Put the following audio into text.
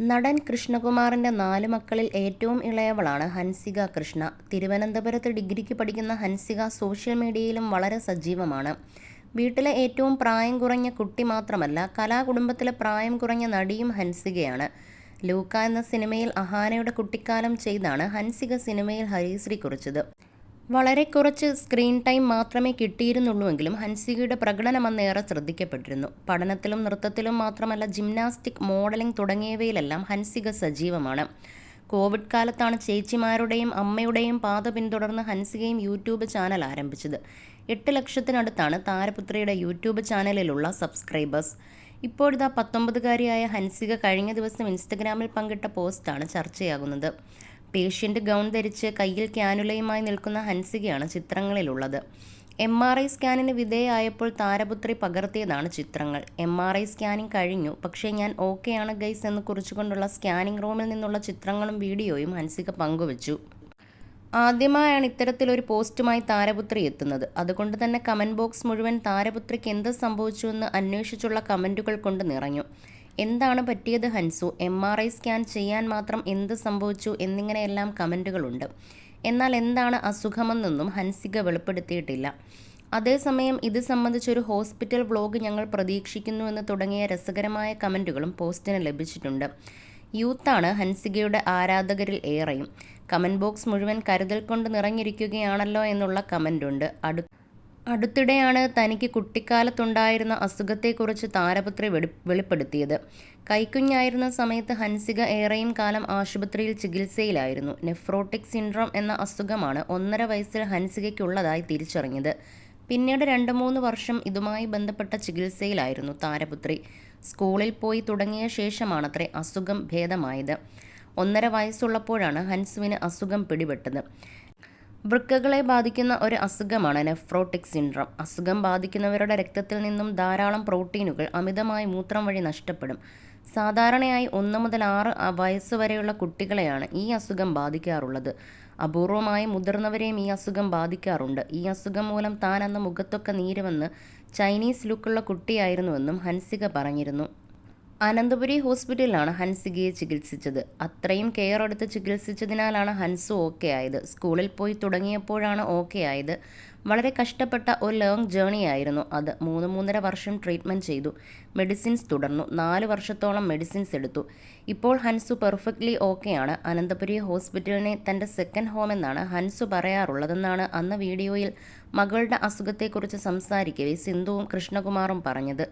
നടൻ കൃഷ്ണകുമാറിന്റെ നാല് മക്കളിൽ ഏറ്റവും ഇളയവളാണ് ഹൻസിക കൃഷ്ണ. തിരുവനന്തപുരത്ത് ഡിഗ്രിക്ക് പഠിക്കുന്ന ഹൻസിക സോഷ്യൽ മീഡിയയിലും വളരെ സജീവമാണ്. വീട്ടിലെ ഏറ്റവും പ്രായം കുറഞ്ഞ കുട്ടി മാത്രമല്ല കലാകുടുംബത്തിലെ പ്രായം കുറഞ്ഞ നടിയും ഹൻസികയാണ്. ലൂക്ക എന്ന സിനിമയിൽ അഹാനയുടെ കുട്ടിക്കാലം ചെയ്താണ് ഹൻസിക സിനിമയിൽ ഹരിശ്രീ കുറിച്ചത്. വളരെ കുറച്ച് സ്ക്രീൻ ടൈം മാത്രമേ കിട്ടിയിരുന്നുള്ളൂവെങ്കിലും ഹൻസികയുടെ പ്രകടനം അന്നേറെ ശ്രദ്ധിക്കപ്പെട്ടിരുന്നു. പഠനത്തിലും നൃത്തത്തിലും മാത്രമല്ല ജിംനാസ്റ്റിക് മോഡലിംഗ് തുടങ്ങിയവയിലെല്ലാം ഹൻസിക സജീവമാണ്. കോവിഡ് കാലത്താണ് ചേച്ചിമാരുടെയും അമ്മയുടെയും പാത പിന്തുടർന്ന് ഹൻസികയും യൂട്യൂബ് ചാനൽ ആരംഭിച്ചത്. എട്ട് ലക്ഷത്തിനടുത്താണ് താരപുത്രിയുടെ യൂട്യൂബ് ചാനലിലുള്ള സബ്സ്ക്രൈബേഴ്സ് ഇപ്പോഴിതാ പത്തൊമ്പതുകാരിയായ ഹൻസിക കഴിഞ്ഞ ദിവസം ഇൻസ്റ്റഗ്രാമിൽ പങ്കിട്ട പോസ്റ്റാണ് ചർച്ചയാകുന്നത്. പേഷ്യന്റ് ഗൗൺ ധരിച്ച് കയ്യിൽ ക്യാനുലയുമായി നിൽക്കുന്ന ഹൻസികയാണ് ചിത്രങ്ങളിലുള്ളത്. എം ആർ ഐ സ്കാനിന് വിധേയമായപ്പോൾ താരപുത്രി പകർത്തിയതാണ് ചിത്രങ്ങൾ. എം ആർ ഐ സ്കാനിങ് കഴിഞ്ഞു. പക്ഷേ ഞാൻ ഓക്കെയാണ് ഗൈസ് എന്ന് കുറിച്ചുകൊണ്ടുള്ള സ്കാനിംഗ് റൂമിൽ നിന്നുള്ള ചിത്രങ്ങളും വീഡിയോയും ഹൻസിക പങ്കുവച്ചു. ആദ്യമായാണ് ഇത്തരത്തിലൊരു പോസ്റ്റുമായി താരപുത്രി എത്തുന്നത്. അതുകൊണ്ട് തന്നെ കമന്റ് ബോക്സ് മുഴുവൻ താരപുത്രിക്ക് എന്ത് സംഭവിച്ചുവെന്ന് അന്വേഷിച്ചുള്ള കമന്റുകൾ കൊണ്ട് നിറഞ്ഞു. എന്താണ് പറ്റിയത് Hansu? M R I scan ചെയ്യാൻ മാത്രം എന്ത് സംഭവിച്ചു? എന്നിങ്ങനെയെല്ലാം കമന്റുകളുണ്ട്. എന്നാൽ എന്താണ് അസുഖമെന്നൊന്നും ഹൻസിക വെളിപ്പെടുത്തിയിട്ടില്ല. അതേസമയം ഇത് സംബന്ധിച്ചൊരു ഹോസ്പിറ്റൽ വ്ലോഗ് ഞങ്ങൾ പ്രതീക്ഷിക്കുന്നുവെന്ന് തുടങ്ങിയ രസകരമായ കമന്റുകളും പോസ്റ്റിന് ലഭിച്ചിട്ടുണ്ട്. യൂത്താണ് ഹൻസികയുടെ ആരാധകരിൽ ഏറെയും. കമന്റ് ബോക്സ് മുഴുവൻ കരുതൽ കൊണ്ട് നിറഞ്ഞിരിക്കുകയാണല്ലോ എന്നുള്ള കമന്റുണ്ട്. അടു അടുത്തിടെയാണ് തനിക്ക് കുട്ടിക്കാലത്തുണ്ടായിരുന്ന അസുഖത്തെക്കുറിച്ച് താരപുത്രി വെളി വെളിപ്പെടുത്തിയത്. കൈക്കുഞ്ഞായിരുന്ന സമയത്ത് ഹൻസിക ഏറെയും കാലം ആശുപത്രിയിൽ ചികിത്സയിലായിരുന്നു. നെഫ്രോട്ടിക് സിൻഡ്രോം എന്ന അസുഖമാണ് ഒന്നര വയസ്സിൽ ഹൻസികയ്ക്കുള്ളതായി തിരിച്ചറിഞ്ഞത്. പിന്നീട് രണ്ട് മൂന്ന് വർഷം ഇതുമായി ബന്ധപ്പെട്ട ചികിത്സയിലായിരുന്നു താരപുത്രി. സ്കൂളിൽ പോയി തുടങ്ങിയ ശേഷമാണത്രേ അസുഖം ഭേദമായത്. ഒന്നര വയസ്സുള്ളപ്പോഴാണ് ഹൻസുവിന് അസുഖം പിടിപെട്ടത്. വൃക്കകളെ ബാധിക്കുന്ന ഒരു അസുഖമാണ് നെഫ്രോട്ടിക് സിൻഡ്രം. അസുഖം ബാധിക്കുന്നവരുടെ രക്തത്തിൽ നിന്നും ധാരാളം പ്രോട്ടീനുകൾ അമിതമായി മൂത്രം വഴി നഷ്ടപ്പെടും. സാധാരണയായി ഒന്ന് മുതൽ ആറ് വയസ്സ് വരെയുള്ള കുട്ടികളെയാണ് ഈ അസുഖം ബാധിക്കാറുള്ളത്. അപൂർവമായി മുതിർന്നവരെയും ഈ അസുഖം ബാധിക്കാറുണ്ട്. ഈ അസുഖം മൂലം താൻ അന്ന് മുഖത്തൊക്കെ നീരുമെന്ന് ചൈനീസ് ലുക്കുള്ള കുട്ടിയായിരുന്നുവെന്നും ഹൻസിക പറഞ്ഞിരുന്നു. അനന്തപുരി ഹോസ്പിറ്റലിലാണ് ഹൻസികയെ ചികിത്സിച്ചത്. അത്രയും കെയർ എടുത്ത് ചികിത്സിച്ചതിനാലാണ് ഹൻസ് ഓക്കെ ആയത്. സ്കൂളിൽ പോയി തുടങ്ങിയപ്പോഴാണ് ഓക്കെ ആയത്. വളരെ കഷ്ടപ്പെട്ട ഒരു ലോങ് ജേണി ആയിരുന്നു അത്. മൂന്ന് മൂന്നര വർഷം ട്രീറ്റ്മെന്റ് ചെയ്തു. മെഡിസിൻസ് തുടർന്നു. നാല് വർഷത്തോളം മെഡിസിൻസ് എടുത്തു. ഇപ്പോൾ ഹൻസ് പെർഫെക്റ്റ്ലി ഓക്കെയാണ് അനന്തപുരി ഹോസ്പിറ്റലിനെ തന്റെ സെക്കൻഡ് ഹോം എന്നാണ് ഹൻസ് പറയാറുള്ളതെന്നാണ് അന്ന് വീഡിയോയിൽ മകളുടെ അസുഖത്തെക്കുറിച്ച് സംസാരിക്കവേ സിന്ധുവും കൃഷ്ണകുമാറും പറഞ്ഞത്.